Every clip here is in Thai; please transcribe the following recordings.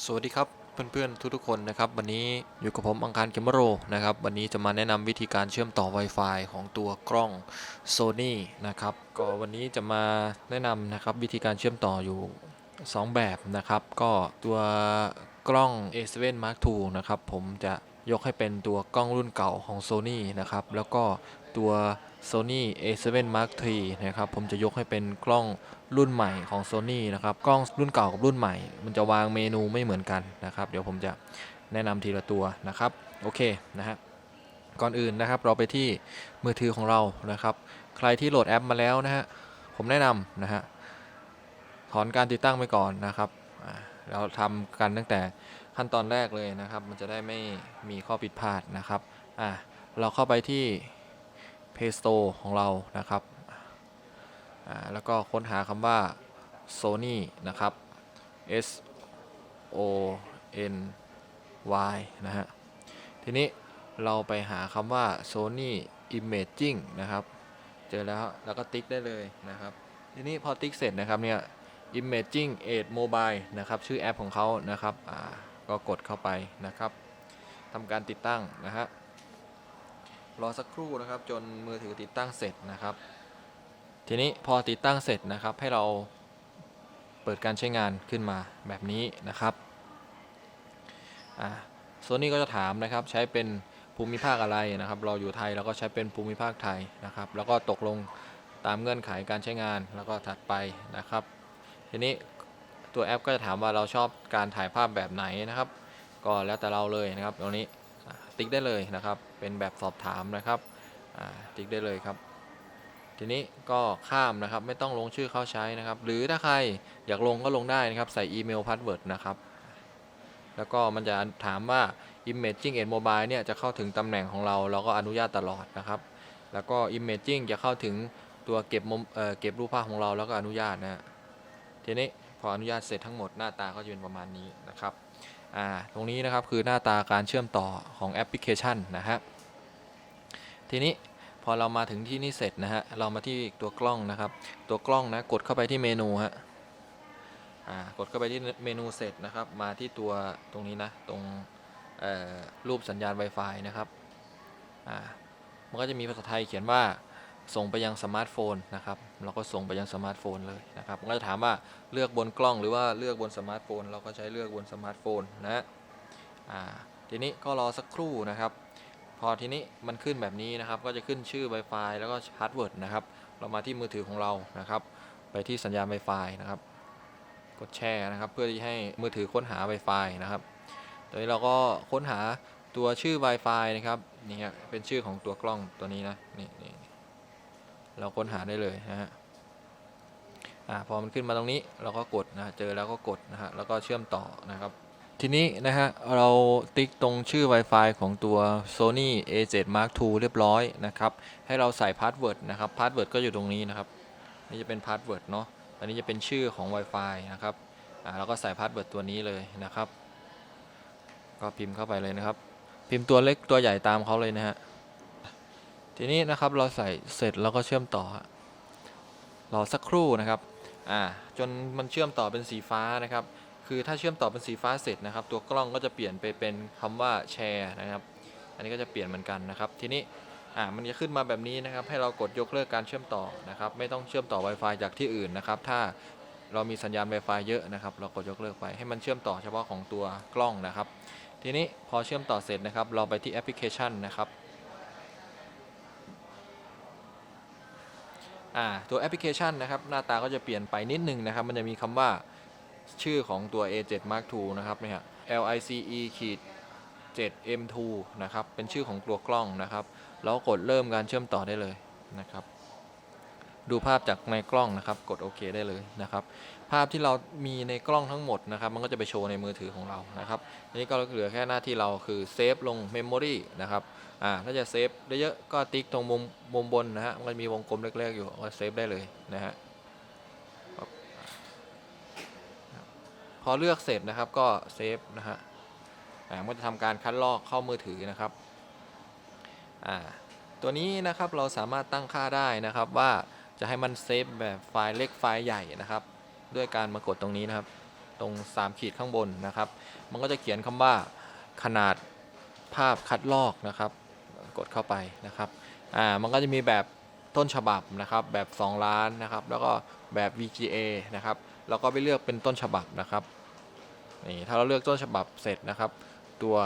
สวัสดีครับเพื่อนๆทุกๆคนนะครับวันนี้อยู่กับผมอังคารเกมโรนะครับวันนี้จะมาแนะนำวิธีการเชื่อมต่อ Wi-Fi ของตัวกล้อง Sony นะครับก็วันนี้จะมาแนะนำนะครับวิธีการเชื่อมต่ออยู่ 2 แบบนะครับก็ตัวกล้อง A7 Mark II นะครับผมจะยกให้เป็นตัวกล้องรุ่นเก่าของ Sony นะครับแล้วก็ ตัว Sony A7 Mark III นะครับผมจะยกให้เป็นกล้องรุ่นใหม่ของ Sony นะครับกล้องรุ่นเก่ากับรุ่นใหม่ มันจะวางเมนูไม่เหมือนกันนะครับ เดี๋ยวผมจะแนะนำทีละตัวนะครับ โอเคนะฮะก่อนอื่นนะครับเราไปที่มือถือของเรานะครับ ใครที่โหลดแอปมาแล้วนะฮะผมแนะนำนะฮะถอนการติดตั้งไปก่อนนะครับเราทำกันตั้งแต่ขั้นตอนแรกเลยนะครับ มันจะได้ไม่มีข้อผิดพลาดนะครับอ่าเราเข้าไปที่ Play Store ของเรานะครับแล้วก็ค้นหาคำว่า Sony นะครับ S O N Y นะฮะ ทีนี้เราไปหาคำว่า Sony Imaging นะครับ เจอแล้วแล้วก็ติ๊กได้เลยนะครับ ทีนี้พอติ๊กเสร็จนะครับเนี่ย Imaging Aid Mobile นะครับ ชื่อแอปของเขานะครับก็กดเข้าไปนะครับทำการติดตั้งนะฮะ รอสักครู่นะครับ จนมือถือติดตั้งเสร็จนะครับ ทีนี้พอติดตั้งเสร็จนะครับให้เราเปิดการใช้งานขึ้นมาแบบนี้นะครับโซนี่ก็จะถามนะครับใช้เป็นภูมิภาคอะไรนะครับ เราอยู่ไทยเราก็ใช้เป็นภูมิภาคไทยนะครับ แล้วก็ตกลงตามเงื่อนไขการใช้งานแล้วก็ถัดไปนะครับ ทีนี้ตัวแอปก็จะถามว่าเราชอบการถ่ายภาพแบบไหนนะครับ ก็แล้วแต่เราเลยนะครับตรงนี้ ติ๊กได้เลยนะครับ เป็นแบบสอบถามนะครับติ๊กได้เลยครับ ทีนี้ก็ข้ามนะครับ ไม่ต้องลงชื่อเข้าใช้นะครับ หรือถ้าใครอยากลงก็ลงได้นะครับ ใส่อีเมลพาสเวิร์ดนะครับ แล้วก็มันจะถามว่า Imaging and Mobile เนี่ยจะเข้าถึงตำแหน่งของเรา เราก็อนุญาตตลอดนะครับ แล้วก็ Imaging จะเข้าถึงตัวเก็บเเก็บรูปภาพของเราแล้วก็อนุญาตนะทีนี้พออนุญาตเสร็จทั้งหมดหน้าตาก็จะเป็นประมาณนี้นะครับ อ่าตรงนี้นะครับคือหน้าตาการเชื่อมต่อของแอปพลิเคชันนะฮะทีนี้พอเรามาถึงที่นี่เสร็จนะฮะเรามาที่ตัวกล้องนะครับ ตัวกล้องนะกดเข้าไปที่เมนูฮะกดเข้าไปที่เมนูเสร็จนะครับ มาที่ตัวตรงนี้นะตรงรูปสัญญาณ Wi-Fi นะครับมันก็จะมีภาษาไทยเขียนว่า ส่งไปยังสมาร์ทโฟนนะครับเราก็ส่งไปยังสมาร์ทโฟนเลยนะครับก็จะถามว่าเลือกบนกล้องหรือว่าเลือกบนสมาร์ทโฟน เราก็ใช้เลือกบนสมาร์ทโฟนนะทีนี้ก็รอสักครู่นะครับ พอทีนี้มันขึ้นแบบนี้นะครับ ก็จะขึ้นชื่อ Wi-Fi แล้วก็พาสเวิร์ดนะครับ เรามาที่มือถือของเรานะครับ ไปที่สัญญาณ Wi-Fi นะครับ กดแช่นะครับ เพื่อที่ให้มือถือค้นหา Wi-Fi นะครับตอนนี้เราก็ค้นหาตัวชื่อ Wi-Fi นะครับนี่ฮะเป็นชื่อของตัวกล้องตัวนี้นะนี่นี่ เราค้นหาได้เลยนะฮะอ่าพอมันขึ้นมาตรงนี้เราก็กดนะเจอแล้วก็กดนะฮะแล้วก็เชื่อมต่อนะครับ ทีนี้นะฮะเราติ๊กตรงชื่อ Wi-Fi ของตัว Sony A7 Mark II เรียบร้อยนะครับให้เราใส่พาสเวิร์ดนะครับพาสเวิร์ดก็อยู่ตรงนี้นะครับนี่จะเป็นพาสเวิร์ดเนาะอันนี้จะเป็นชื่อของ Wi-Fi นะครับอ่าเราก็ใส่พาสเวิร์ดตัวนี้เลยนะครับ ก็พิมพ์เข้าไปเลยนะครับ พิมพ์ตัวเล็กตัวใหญ่ตามเขาเลยนะฮะ ทีนี้นะครับเราใส่เสร็จแล้วก็เชื่อมต่อรอสักครู่นะครับอ่าจนมันเชื่อมต่อเป็นสีฟ้านะครับ คือถ้าเชื่อมต่อเป็นสีฟ้าเสร็จนะครับ ตัวกล้องก็จะเปลี่ยนไปเป็นคำว่าแชร์นะครับ อันนี้ก็จะเปลี่ยนเหมือนกันนะครับ ทีนี้อ่ามันจะขึ้นมาแบบนี้นะครับ ให้เรากดยกเลิกการเชื่อมต่อนะครับ ไม่ต้องเชื่อมต่อ Wi-Fi จากที่อื่นนะครับ ถ้าเรามีสัญญาณ Wi-Fi เยอะนะครับ เรากดยกเลิกไปให้มันเชื่อมต่อเฉพาะของตัวกล้องนะครับ ทีนี้พอเชื่อมต่อเสร็จนะครับ เราไปที่แอปพลิเคชันนะครับ ตัวแอปพลิเคชันนะครับหน้าตาก็จะเปลี่ยนไปนิดนึงนะครับ มันจะมีคำว่าชื่อของตัว A7 Mark II นะครับเนี่ย LICE ขีด 7M2 นะครับ เป็นชื่อของตัวกล้องนะครับ แล้วกดเริ่มการเชื่อมต่อได้เลยนะครับ ดูภาพจากในกล้องนะครับ กดโอเคได้เลยนะครับ ภาพที่เรามีในกล้องทั้งหมดนะครับ มันก็จะไปโชว์ในมือถือของเรานะครับ นี้ก็เหลือแค่หน้าที่เราคือเซฟลงเมมโมรีนะครับ อ่าถ้าจะเซฟได้เยอะก็ติ๊กตรงมุมมุมบนนะฮะมันมีวงกลมเล็กๆอยู่ก็เซฟได้เลยนะฮะพอเลือกเสร็จนะครับก็เซฟนะฮะอ่ามันจะทำการคัดลอกเข้ามือถือนะครับอ่าตัวนี้นะครับเราสามารถตั้งค่าได้นะครับว่าจะให้มันเซฟแบบไฟล์เล็กไฟล์ใหญ่นะครับ ด้วยการมากดตรงนี้นะครับ ตรง 3 ขีดข้างบนนะครับ มันก็จะเขียนคำว่าขนาดภาพคัดลอกนะครับ กดเข้าไปนะครับอ่ามันก็จะมีแบบต้นฉบับนะครับแบบ 2 ล้านนะครับแล้วก็แบบ VGA นะครับเราก็ไปเลือกเป็นต้นฉบับนะครับนี่ถ้าเราเลือกต้นฉบับเสร็จนะครับ ตัว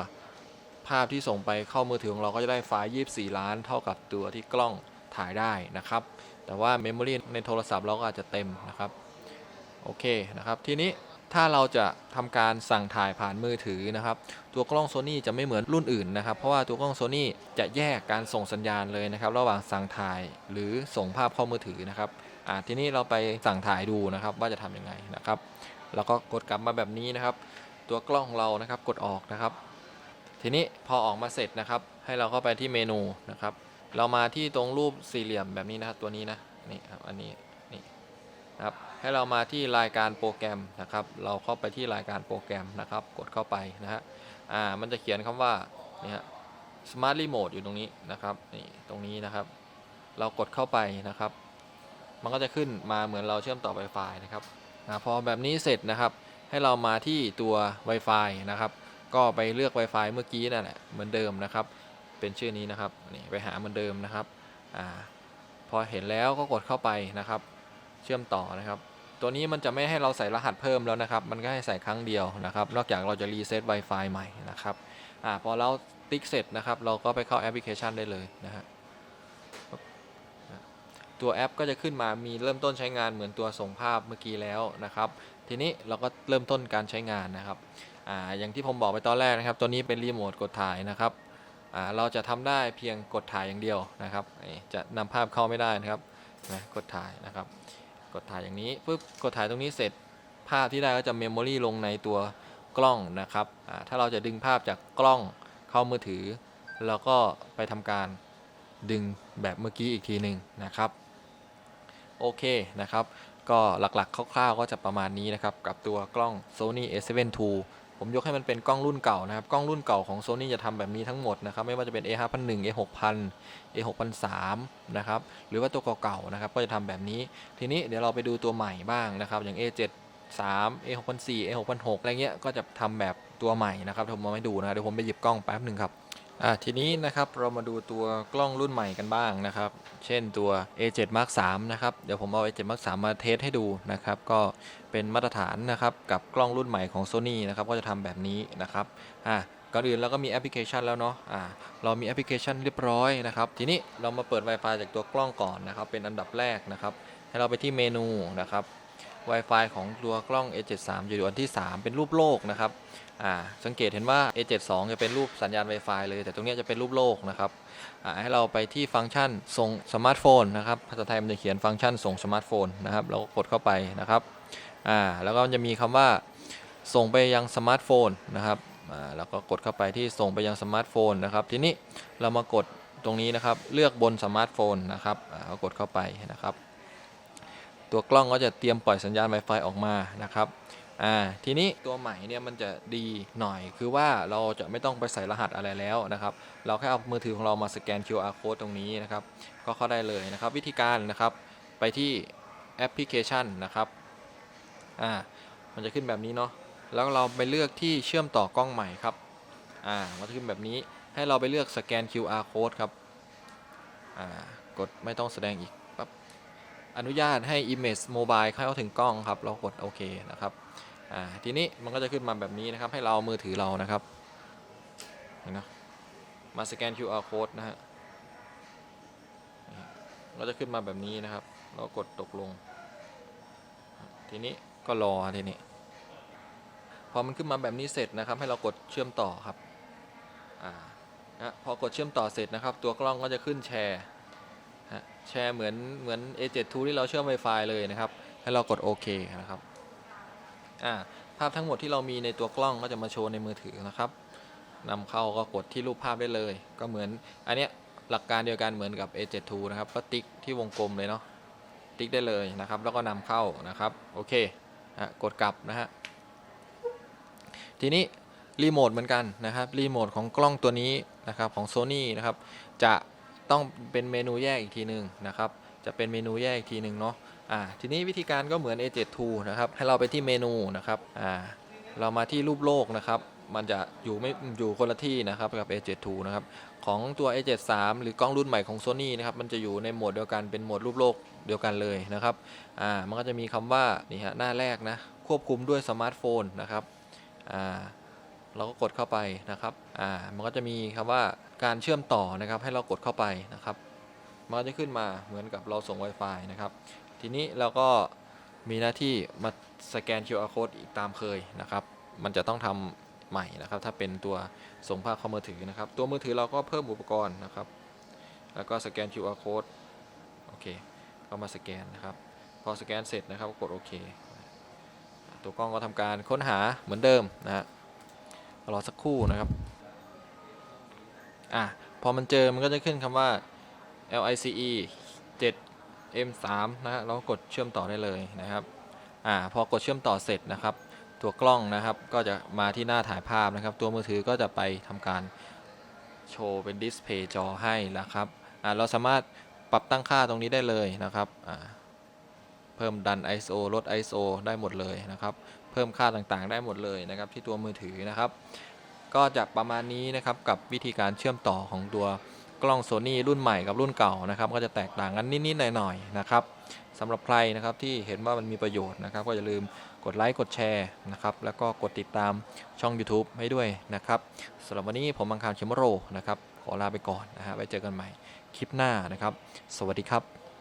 ภาพที่ส่งไปเข้ามือถือของเราก็จะได้ไฟล์ 24 ล้าน เท่ากับตัวที่กล้องถ่ายได้นะครับ แต่ว่าเมมโมรีในโทรศัพท์เราก็อาจจะเต็มนะครับ โอเคนะครับ ทีนี้ ถ้าเราจะทำการสั่งถ่ายผ่านมือถือนะครับ ตัวกล้อง Sony จะไม่เหมือนรุ่นอื่นนะครับ เพราะว่าตัวกล้อง Sony จะแยกการส่งสัญญาณเลยนะครับ ระหว่างสั่งถ่ายหรือส่งภาพเข้ามือถือนะครับอ่าทีนี้เราไปสั่งถ่ายดูนะครับว่าจะทำยังไงนะครับ แล้วก็กดกลับมาแบบนี้นะครับ ตัวกล้องของเรานะครับกดออกนะครับ ทีนี้พอออกมาเสร็จนะครับ ให้เราเข้าไปที่เมนูนะครับ เรามาที่ตรงรูปสี่เหลี่ยมแบบนี้นะครับตัวนี้นะนี่ครับอันนี้นี่นะครับ ให้เรามาที่รายการโปรแกรมนะครับ เราเข้าไปที่รายการโปรแกรมนะครับ กดเข้าไปนะฮะอ่ามันจะเขียนคำว่านี่ฮะ Smart Remote อยู่ตรงนี้นะครับนี่ตรงนี้นะครับ เรากดเข้าไปนะครับ มันก็จะขึ้นมาเหมือนเราเชื่อมต่อ Wi-Fi นะครับอพอแบบนี้เสร็จนะครับ ให้เรามาที่ตัว Wi-Fi นะครับ ก็ไปเลือก Wi-Fi เมื่อกี้นั่นแหละเหมือนเดิมนะครับ เป็นชื่อนี้นะครับนี่ไปหาเหมือนเดิมนะครับอ่าพอเห็นแล้วก็กดเข้าไปนะครับ เชื่อมต่อนะครับ ตัวนี้มันจะไม่ให้เราใส่รหัสเพิ่มแล้วนะครับ มันก็ให้ใส่ครั้งเดียวนะครับ นอกจากเราจะรีเซ็ต Wi-Fi ใหม่นะครับอ่าพอเราติ๊กเสร็จนะครับ เราก็ไปเข้าแอปพลิเคชันได้เลยนะฮะตัวแอปก็จะขึ้นมามีเริ่มต้นใช้งานเหมือนตัวส่งภาพเมื่อกี้แล้วนะครับ ทีนี้เราก็เริ่มต้นการใช้งานนะครับอ่าอย่างที่ผมบอกไปตอนแรกนะครับ ตัวนี้เป็นรีโมทกดถ่ายนะครับอ่าเราจะทำได้เพียงกดถ่ายอย่างเดียวนะครับ จะนำภาพเข้าไม่ได้นะครับนะกดถ่ายนะครับ กดถ่ายอย่างนี้ปุ๊บกดถ่ายตรงนี้เสร็จภาพที่ได้ก็จะเมมโมรีลงในตัวกล้องนะครับถ้าเราจะดึงภาพจากกล้องเข้ามือถือ แล้วก็ไปทำการดึงแบบเมื่อกี้อีกทีหนึ่งนะครับ โอเคนะครับ ก็หลักๆคร่าวๆก็จะประมาณนี้นะครับ กับตัวกล้อง Sony A7 II ผมยกให้มันเป็นกล้องรุ่นเก่านะครับ กล้องรุ่นเก่าของ Sony จะทำแบบนี้ทั้งหมดนะครับ ไม่ว่าจะเป็น A5001 A6000 A6003 นะครับ หรือว่าตัวเก่าๆนะครับ ก็จะทำแบบนี้ ทีนี้เดี๋ยวเราไปดูตัวใหม่บ้างนะครับ อย่าง A73 A6004 A6006 อะไรเงี้ย ก็จะทำแบบตัวใหม่นะครับผมมาให้ดูนะ เดี๋ยวผมไปหยิบกล้องแป๊บหนึ่งครับ อ่าทีนี้นะครับเรามาดูตัวกล้องรุ่นใหม่กันบ้างนะครับ เช่นตัว A7 Mark 3นะครับเดี๋ยวผมเอา A7 Mark 3มาเทสให้ดูนะครับก็เป็นมาตรฐานนะครับกับกล้องรุ่นใหม่ของ Sony นะครับก็จะทำแบบนี้นะครับอ่าก่อนอื่นเราก็มีแอปพลิเคชันแล้วเนาะอ่าเรามีแอปพลิเคชันเรียบร้อยนะครับทีนี้เรามาเปิด Wi-Fi จากตัวกล้องก่อนนะครับเป็นอันดับแรกนะครับให้เราไปที่เมนูนะครับ Wi-Fi ของตัวกล้อง A73 อยู่อันที่ 3 เป็นรูปโลกนะครับอ่าสังเกตเห็นว่า A72 จะเป็นรูปสัญญาณ Wi-Fi เลย แต่ตรงนี้จะเป็นรูปโลกนะครับอ่าให้เราไปที่ฟังก์ชันส่งสมาร์ทโฟนนะครับภาษาไทยมันจะเขียนฟังก์ชันส่งสมาร์ทโฟนนะครับเราก็กดเข้าไปนะครับอ่าแล้วก็จะมีคำว่าส่งไปยังสมาร์ทโฟนนะครับอ่าแล้วก็กดเข้าไปที่ส่งไปยังสมาร์ทโฟนนะครับ ทีนี้เรามากดตรงนี้นะครับ เลือกบนสมาร์ทโฟนนะครับอ่ากดเข้าไปนะครับ ตัวกล้องก็จะเตรียมปล่อยสัญญาณ Wi-Fi ออกมานะครับอ่าทีนี้ตัวใหม่เนี่ยมันจะดีหน่อย คือว่าเราจะไม่ต้องไปใส่รหัสอะไรแล้วนะครับ เราแค่เอามือถือของเรามาสแกน QR code ตรงนี้นะครับ ก็เข้าได้เลยนะครับ วิธีการนะครับไปที่แอปพลิเคชันนะครับอ่ามันจะขึ้นแบบนี้เนาะแล้วเราไปเลือกที่เชื่อมต่อกล้องใหม่ครับอ่ามันจะขึ้นแบบนี้ให้เราไปเลือกสแกน QR code ครับอ่ากดไม่ต้องแสดงอีก อนุญาตให้ Image Mobile เข้าถึงกล้องครับ เรากดโอเคนะครับทีนี้มันก็จะขึ้นมาแบบนี้นะครับ ให้เราเอามือถือเรานะครับเห็นนะมาสแกน QR code นะฮะก็จะขึ้นมาแบบนี้นะครับ เรากดตกลง ทีนี้ก็รอทีนี้พอมันขึ้นมาแบบนี้เสร็จนะครับ ให้เรากดเชื่อมต่อครับอ่านะพอกดเชื่อมต่อเสร็จนะครับ ตัวกล้องก็จะขึ้นแชร์ แชร์เหมือนเหมือน A7 II ที่เราเชื่อม Wi-Fi เลยนะครับ ให้เรากดโอเคนะครับอ่าภาพทั้งหมดที่เรามีในตัวกล้องก็จะมาโชว์ในมือถือนะครับนำเข้าก็กดที่รูปภาพได้เลย ก็เหมือนอันเนี้ยหลักการเดียวกันเหมือนกับ A7 II นะครับก็ติ๊กที่วงกลมเลยเนาะติ๊กได้เลยนะครับ แล้วก็นำเข้านะครับโอเคฮะกดกลับนะฮะทีนี้รีโมทเหมือนกันนะครับรีโมทของกล้องตัวนี้นะครับของ Sony นะครับจะ ต้องเป็นเมนูแยกอีกทีหนึ่งนะครับ จะเป็นเมนูแยกอีกทีหนึ่งเนาะอ่าทีนี้วิธีการก็เหมือน A7 II นะครับ ให้เราไปที่เมนูนะครับอ่าเรามาที่รูปโลกนะครับ มันจะอยู่ไม่อยู่คนละที่นะครับกับ A7 II นะครับ ของตัว A7 III หรือกล้องรุ่นใหม่ของ Sony นะครับ มันจะอยู่ในโหมดเดียวกันเป็นโหมดรูปโลกเดียวกันเลยนะครับอ่ามันก็จะมีคำว่านี่ฮะหน้าแรกนะควบคุมด้วยสมาร์ทโฟนนะครับอ่า เราก็กดเข้าไปนะครับอ่ามันก็จะมีคำว่าการเชื่อมต่อนะครับ ให้เรากดเข้าไปนะครับมันก็จะขึ้นมาเหมือนกับเราส่ง Wi-Fi นะครับ ทีนี้เราก็มีหน้าที่มาสแกน QR code อีกตามเคยนะครับ มันจะต้องทำใหม่นะครับ ถ้าเป็นตัวส่งภาพเข้ามือถือนะครับ ตัวมือถือเราก็เพิ่มอุปกรณ์นะครับ แล้วก็สแกน QR code โอเค ก็มาสแกนนะครับ พอสแกนเสร็จนะครับก็กดโอเค ตัวกล้องก็ทำการค้นหาเหมือนเดิมนะฮะ รอสักครู่นะครับอะพอมันเจอมันก็จะขึ้นคำว่า LICE 7 M3 นะฮะเราก็กดเชื่อมต่อได้เลยนะครับอ่าพอกดเชื่อมต่อเสร็จนะครับ ตัวกล้องนะครับก็จะมาที่หน้าถ่ายภาพนะครับ ตัวมือถือก็จะไปทำการโชว์เป็นดิสเพย์จอให้แล้วครับอ่าเราสามารถปรับตั้งค่าตรงนี้ได้เลยนะครับอ่าเพิ่มดัน ISO ลด ISO ได้หมดเลยนะครับ พิ่มค่าต่างๆ ได้หมดเลยนะครับที่ตัวมือถือนะครับ ก็จะประมาณนี้นะครับกับวิธีการเชื่อมต่อของตัวกล้อง Sony รุ่นใหม่กับรุ่นเก่านะครับ ก็จะแตกต่างกันนิดๆหน่อยๆนะครับสำหรับใครนะครับที่เห็นว่ามันมีประโยชน์นะครับ ก็อย่าลืมกดไลค์กดแชร์นะครับ แล้วก็กดติดตามช่อง YouTube ให้ด้วยนะครับสำหรับวันนี้ผมบังคารเชมโรนะครับ ขอลาไปก่อนนะฮะไว้เจอกันใหม่คลิปหน้านะครับ สวัสดีครับ